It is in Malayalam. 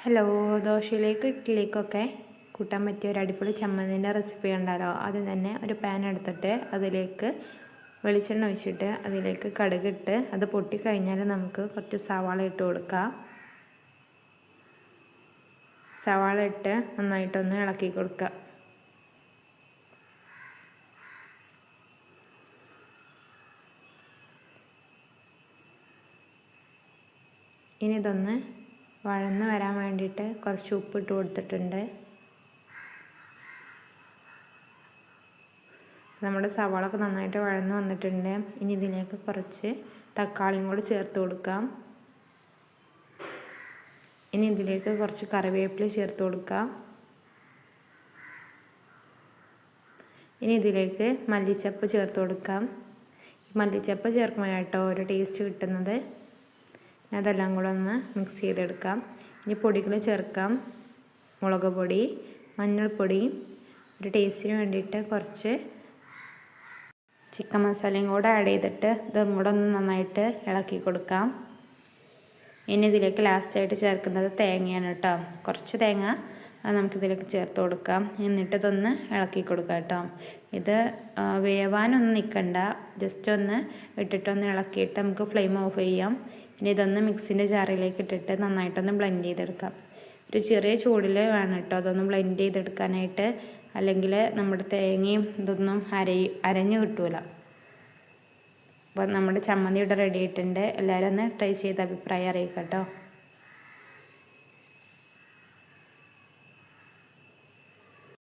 ഹലോ ദോശയിലേക്ക് ഇഡ്ഡലിക്കൊക്കെ കൂട്ടാൻ പറ്റിയ ഒരു അടിപൊളി ചമ്മന്തിന്റെ റെസിപ്പി ഉണ്ടല്ലോ ആദ്യം തന്നെ ഒരു പാൻ എടുത്തിട്ട് അതിലേക്ക് വെളിച്ചെണ്ണ ഒഴിച്ചിട്ട് അതിലേക്ക് കടുകിട്ട് അത് പൊട്ടിക്കഴിഞ്ഞാൽ നമുക്ക് കുറച്ച് സവാള ഇട്ട് കൊടുക്കാം. സവാള ഇട്ട് നന്നായിട്ടൊന്ന് ഇളക്കി കൊടുക്കുക ഇനി ഇതൊന്ന് വഴന്ന് വരാൻ വേണ്ടിയിട്ട് കുറച്ച് ഉപ്പിട്ട് കൊടുത്തിട്ടുണ്ട്. നമ്മുടെ സവാളൊക്കെ നന്നായിട്ട് വഴന്ന് വന്നിട്ടുണ്ട്. ഇനി ഇതിലേക്ക് കുറച്ച് തക്കാളിയും കൂടി ചേർത്ത് കൊടുക്കാം. ഇനി ഇതിലേക്ക് കുറച്ച് കറിവേപ്പില ചേർത്ത് കൊടുക്കാം. ഇനി ഇതിലേക്ക് മല്ലിച്ചപ്പ് ചേർത്ത് കൊടുക്കാം. മല്ലിച്ചപ്പ് ചേർക്കുമ്പോഴാട്ടോ ഒരു ടേസ്റ്റ് കിട്ടുന്നത്. അതെല്ലാം കൂടെ ഒന്ന് മിക്സ് ചെയ്തെടുക്കാം. ഇനി പൊടികൾ ചേർക്കാം. മുളക് പൊടി മഞ്ഞൾപ്പൊടി ഒരു ടേസ്റ്റിന് വേണ്ടിയിട്ട് കുറച്ച് ചിക്കൻ മസാലയും കൂടെ ആഡ് ചെയ്തിട്ട് ഇതും കൂടെ ഒന്ന് നന്നായിട്ട് ഇളക്കി കൊടുക്കാം. ഇനി ഇതിലേക്ക് ലാസ്റ്റായിട്ട് ചേർക്കുന്നത് തേങ്ങയാണ് കേട്ടോ. കുറച്ച് തേങ്ങ അത് നമുക്കിതിലേക്ക് ചേർത്ത് കൊടുക്കാം. എന്നിട്ട് ഇതൊന്ന് ഇളക്കി കൊടുക്കാം കേട്ടോ. ഇത് വേവാനൊന്നും നിൽക്കണ്ട ജസ്റ്റ് ഒന്ന് ഇട്ടിട്ടൊന്ന് ഇളക്കിയിട്ട് നമുക്ക് ഫ്ലെയിം ഓഫ് ചെയ്യാം. ഇനി ഇതൊന്ന് മിക്സിന്റെ ജാറിലേക്ക് ഇട്ടിട്ട് നന്നായിട്ടൊന്ന് ബ്ലെൻഡ് ചെയ്തെടുക്കാം. ഒരു ചെറിയ ചൂടിൽ വേണം കേട്ടോ. അതൊന്ന് ബ്ലെൻഡ് ചെയ്തെടുക്കാനായിട്ട്. അല്ലെങ്കിൽ നമ്മുടെ തേങ്ങയും ഇതൊന്നും അരയി അരഞ്ഞു കിട്ടൂല. അപ്പോൾ നമ്മുടെ ചമ്മന്തി ഇവിടെ റെഡി ആയിട്ടുണ്ട്. എല്ലാവരും ഒന്ന് ട്രൈ ചെയ്ത് അഭിപ്രായം അറിയിക്കാം കേട്ടോ